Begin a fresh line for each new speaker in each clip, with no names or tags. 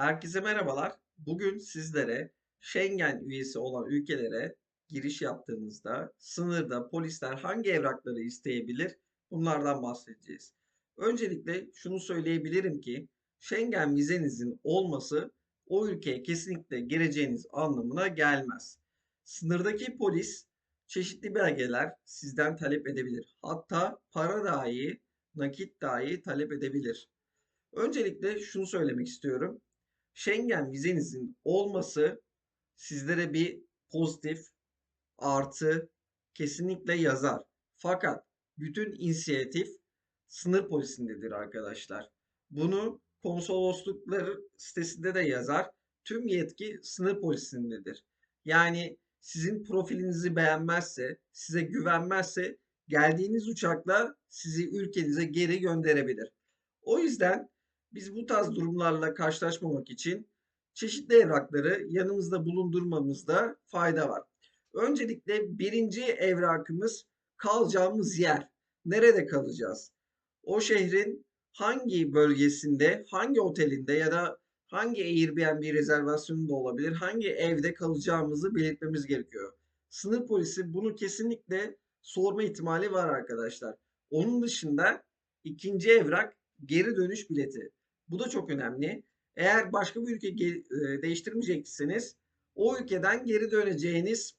Herkese merhabalar. Bugün sizlere Schengen üyesi olan ülkelere giriş yaptığınızda sınırda polisler hangi evrakları isteyebilir? Bunlardan bahsedeceğiz. Öncelikle şunu söyleyebilirim ki Schengen vizenizin olması o ülkeye kesinlikle gireceğiniz anlamına gelmez. Sınırdaki polis çeşitli belgeler sizden talep edebilir. Hatta para dahi, nakit dahi talep edebilir. Öncelikle şunu söylemek istiyorum. Schengen vizenizin olması sizlere bir pozitif artı kesinlikle yazar. Fakat bütün inisiyatif sınır polisindedir arkadaşlar. Bunu konsolosluklar sitesinde de yazar. Tüm yetki sınır polisindedir. Yani sizin profilinizi beğenmezse, size güvenmezse geldiğiniz uçakla sizi ülkenize geri gönderebilir. O yüzden biz bu tarz durumlarla karşılaşmamak için çeşitli evrakları yanımızda bulundurmamızda fayda var. Öncelikle birinci evrakımız kalacağımız yer. Nerede kalacağız? O şehrin hangi bölgesinde, hangi otelinde ya da hangi Airbnb rezervasyonunda olabilir, hangi evde kalacağımızı belirtmemiz gerekiyor. Sınır polisi bunu kesinlikle sorma ihtimali var arkadaşlar. Onun dışında ikinci evrak geri dönüş bileti. Bu da çok önemli. Eğer başka bir ülke e, değiştirmeyecekseniz o ülkeden geri döneceğiniz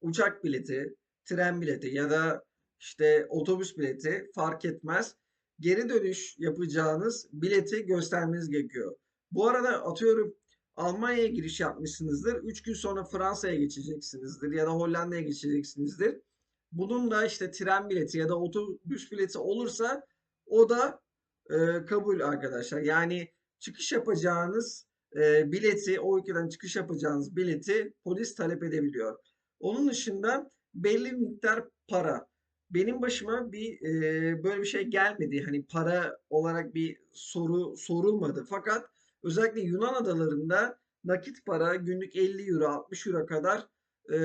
uçak bileti, tren bileti ya da işte otobüs bileti fark etmez. Geri dönüş yapacağınız bileti göstermeniz gerekiyor. Bu arada atıyorum Almanya'ya giriş yapmışsınızdır. 3 gün sonra Fransa'ya geçeceksinizdir ya da Hollanda'ya geçeceksinizdir. Bunun da işte tren bileti ya da otobüs bileti olursa o da e, kabul arkadaşlar. Yani çıkış yapacağınız e, bileti, o ülkeden çıkış yapacağınız bileti polis talep edebiliyor. Onun dışında belli miktar para. Benim başıma bir e, böyle bir şey gelmedi. Hani para olarak bir soru sorulmadı. Fakat özellikle Yunan adalarında nakit para günlük 50 euro 60 euro kadar e,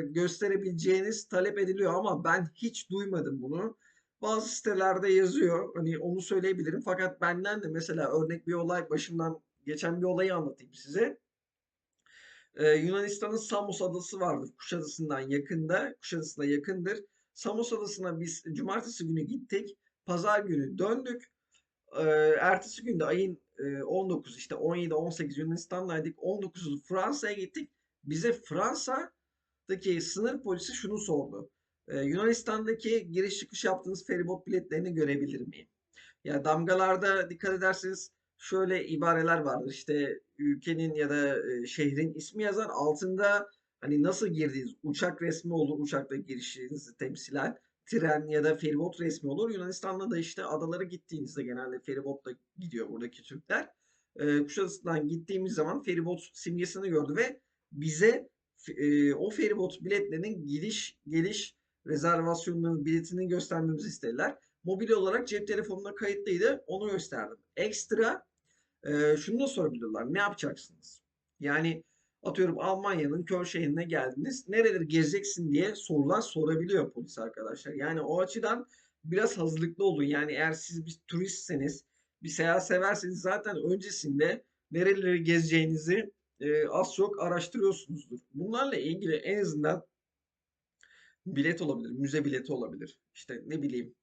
gösterebileceğiniz talep ediliyor ama ben hiç duymadım bunu. Bazı sitelerde yazıyor. Hani onu söyleyebilirim. Fakat benden de mesela örnek bir olay başımdan geçen bir olayı anlatayım size. Ee, Yunanistan'ın Samos adası vardır. Kuşadası'ndan yakında. Kuşadası'na yakındır. Samos adasına biz cumartesi günü gittik. Pazar günü döndük. Ee, ertesi günde ayın e, 19 işte 17-18 Yunanistan'daydık. 19'u Fransa'ya gittik. Bize Fransa'daki sınır polisi şunu sordu. Ee, Yunanistan'daki giriş çıkış yaptığınız feribot biletlerini görebilir miyim? Ya damgalarda dikkat ederseniz şöyle ibareler vardır. İşte ülkenin ya da e, şehrin ismi yazar. Altında hani nasıl girdiğiniz uçak resmi olur. Uçakla girişinizi temsilen. Tren ya da feribot resmi olur. Yunanistan'da da işte adalara gittiğinizde genelde feribotla gidiyor buradaki Türkler. E, Kuşadası'ndan gittiğimiz zaman feribot simgesini gördü ve bize e, o feribot biletlerinin gidiş geliş rezervasyonunu, biletini göstermemizi istediler. Mobil olarak cep telefonuna kayıtlıydı. Onu gösterdim. Ekstra e, şunu da sorabilirler. Ne yapacaksınız? Yani atıyorum Almanya'nın Köln şehrine geldiniz. Nereleri gezeceksin diye sorular sorabiliyor polis arkadaşlar. Yani o açıdan biraz hazırlıklı olun. Yani eğer siz bir turistseniz, bir seyahat severseniz zaten öncesinde nereleri gezeceğinizi e, az çok araştırıyorsunuzdur. Bunlarla ilgili en azından bilet olabilir, müze bileti olabilir. İşte ne bileyim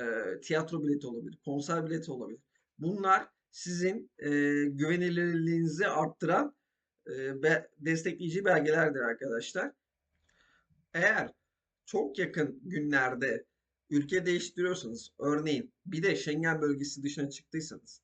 e, tiyatro bileti olabilir, konser bileti olabilir. Bunlar sizin e, güvenilirliğinizi arttıran e, be, destekleyici belgelerdir arkadaşlar. Eğer çok yakın günlerde ülke değiştiriyorsanız, örneğin bir de Schengen bölgesi dışına çıktıysanız,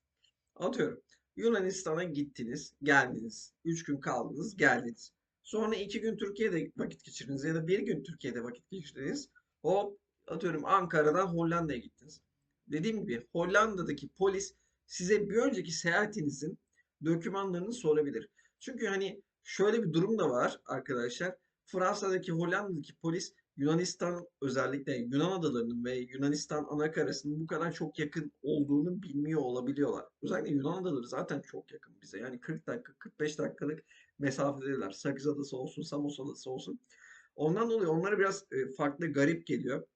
atıyorum Yunanistan'a gittiniz, geldiniz, 3 gün kaldınız, geldiniz. Sonra iki gün Türkiye'de vakit geçirdiniz ya da bir gün Türkiye'de vakit geçirdiniz. Hop atıyorum Ankara'dan Hollanda'ya gittiniz. Dediğim gibi Hollanda'daki polis size bir önceki seyahatinizin dokümanlarını sorabilir. Çünkü hani şöyle bir durum da var arkadaşlar. Fransa'daki Hollanda'daki polis Yunanistan özellikle Yunan adalarının ve Yunanistan anakarasının bu kadar çok yakın olduğunu bilmiyor olabiliyorlar. Özellikle Yunan adaları zaten çok yakın bize. Yani 40 dakika, 45 dakikalık mesafedeler. Sakız adası olsun, Samos adası olsun. Ondan dolayı onlara biraz e, farklı, garip geliyor.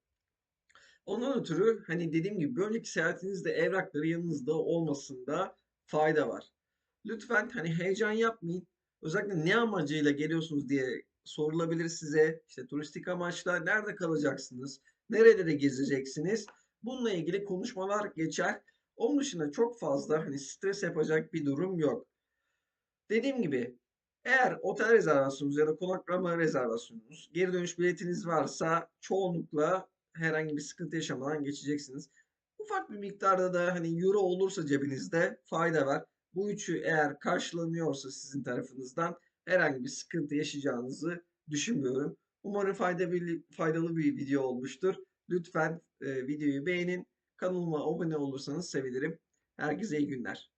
Ondan ötürü hani dediğim gibi bir önceki seyahatinizde evrakları yanınızda olmasında fayda var. Lütfen, hani, heyecan yapmayın. Özellikle ne amacıyla geliyorsunuz diye sorulabilir size. İşte, turistik amaçla, nerede kalacaksınız, nereleri gezeceksiniz? Bununla ilgili konuşmalar geçer. Onun dışında çok fazla, hani, stres yapacak bir durum yok. Dediğim gibi, eğer otel rezervasyonunuz ya da konaklama rezervasyonunuz, geri dönüş biletiniz varsa çoğunlukla herhangi bir sıkıntı yaşamadan geçeceksiniz. Ufak bir miktarda da, hani, euro olursa cebinizde fayda var. Bu üçü eğer karşılanıyorsa sizin tarafınızdan herhangi bir sıkıntı yaşayacağınızı düşünmüyorum. Umarım faydabili faydalı bir video olmuştur. Lütfen, eee, videoyu beğenin. Kanalıma abone olursanız sevinirim. Herkese iyi günler.